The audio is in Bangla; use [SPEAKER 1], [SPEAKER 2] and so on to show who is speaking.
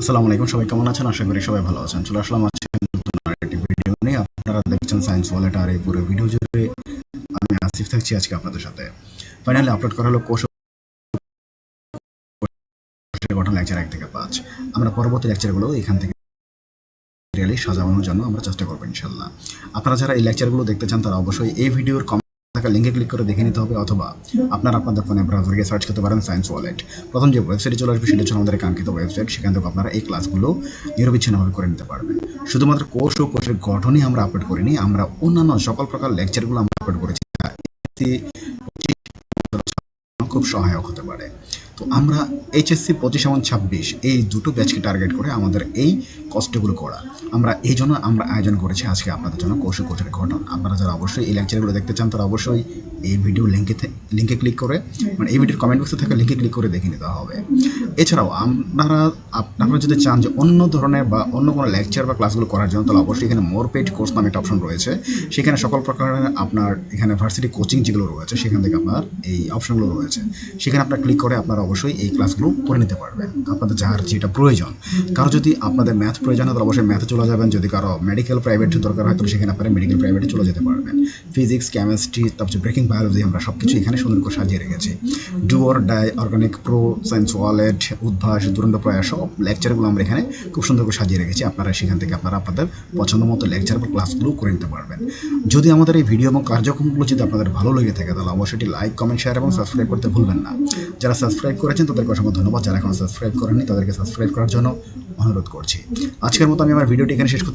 [SPEAKER 1] আসসালামু আলাইকুম, সবাই কেমন আছেন? আশা করি সবাই ভালো আছেন। চলে আসলাম আজকে নতুন আরেকটি ভিডিও নিয়ে। আপনারা দেখছেন সায়েন্স ওয়ালেট আর এই পুরো ভিডিও জুড়ে আমি আসিফ থাকছি আজকে আপনাদের সাথে। ফাইনালি আপলোড করা হলো কোষ গঠন লেকচার এক থেকে পাঁচ। আমরা পরবর্তী লেকচারগুলো এখান থেকে সাজানোর জন্য আমরা চেষ্টা করব ইনশাল্লাহ আপনারা যারা এই লেকচারগুলো দেখতে চান, তারা অবশ্যই এই ভিডিওর কমেন্ট থাকা লিঙ্কে ক্লিক করে দেখে নিতে হবে অথবা আপনারা আপনাদের ফোনে ব্রাউজার গিয়ে সার্চ করতে পারেন সায়েন্স ওয়ালেট প্রথম যে ওয়েবসাইটে চলে আসবে সেটা হচ্ছে আমাদের কাঙ্ক্ষিত ওয়েবসাইট সেখান থেকে আপনারা এই ক্লাসগুলো নিরবিচ্ছিন্নভাবে করে নিতে পারবেন। শুধুমাত্র কোর্স ও কোর্সের গঠনই আমরা আপলোড করিনি, আমরা অন্যান্য সকল প্রকার লেকচারগুলো আমরা আপলোড করেছি খুব সহায়ক হতে পারে। তো আমরা এইচএসসি পঁচিশ এবং ছাব্বিশ, এই দুটো ব্যাচকে টার্গেট করে আমাদের এই কষ্টগুলো করা। আমরা এই জন্য আমরা আয়োজন করেছি আজকে আপনাদের জন্য কৌশল কোচের ঘটন আপনারা যারা অবশ্যই এই লেকচারগুলো দেখতে চান, তারা অবশ্যই এই ভিডিও লিঙ্কে লিঙ্কে ক্লিক করে মানে এই ভিডিওর কমেন্ট বক্সে থাকা লিঙ্কে ক্লিক করে দেখে নিতে হবে। এছাড়াও আপনারা আপনারা যদি চান যে অন্য ধরনের বা অন্য কোনো লেকচার বা ক্লাসগুলো করার জন্য, তাহলে অবশ্যই এখানে মোর পেড কোর্স নামে একটা অপশন রয়েছে। সেখানে সকল প্রকারের আপনার এখানে ভার্সিটি কোচিং যেগুলো রয়েছে, সেখান থেকে আপনার এই অপশনগুলো রয়েছে। সেখানে আপনার ক্লিক করে আপনারা অবশ্যই এই ক্লাসগুলো করে নিতে পারবেন আপনাদের যার যেটা প্রয়োজন। কারও যদি আপনাদের ম্যাথ প্রয়োজন হয়, তাহলে অবশ্যই ম্যাথে চলে যাবেন। যদি কারও মেডিকেল প্রাইভেট দরকার হয়, তাহলে সেখানে আপনারা মেডিকেল প্রাইভেটে চলে যেতে পারবেন। ফিজিক্স কেমিস্ট্রি তারপর ব্রেকিং বায়োলজি আমরা সব কিছু এখানে সুন্দর করে সাজিয়ে রেখেছি। ডুয়ার die organic pro science wallet Udvash, Duronto Proyash, সব লেকচারগুলো আমরা এখানে খুব সুন্দর করে সাজিয়ে রেখেছি। আপনারা সেখান থেকে আপনারা আপনাদের পছন্দ মতো লেকচার বা ক্লাসগুলো করে নিতে পারবেন। যদি আমাদের এই ভিডিও এবং কার্যক্রমগুলো যদি আপনাদের ভালো লেগে থাকে, তাহলে অবশ্যই লাইক কমেন্ট শেয়ার এবং সাবস্ক্রাইব করতে ভুলবেন না। যারা সাবস্ক্রাইব করেছেন, তাদেরকে অসংখ্য ধন্যবাদ। যারা এখন সাবস্ক্রাইব করেননি, তাদেরকে সাবস্ক্রাইব করার জন্য অনুরোধ করছি। আজকের মতো আমি আমার ভিডিওটি এখানে শেষ করছি।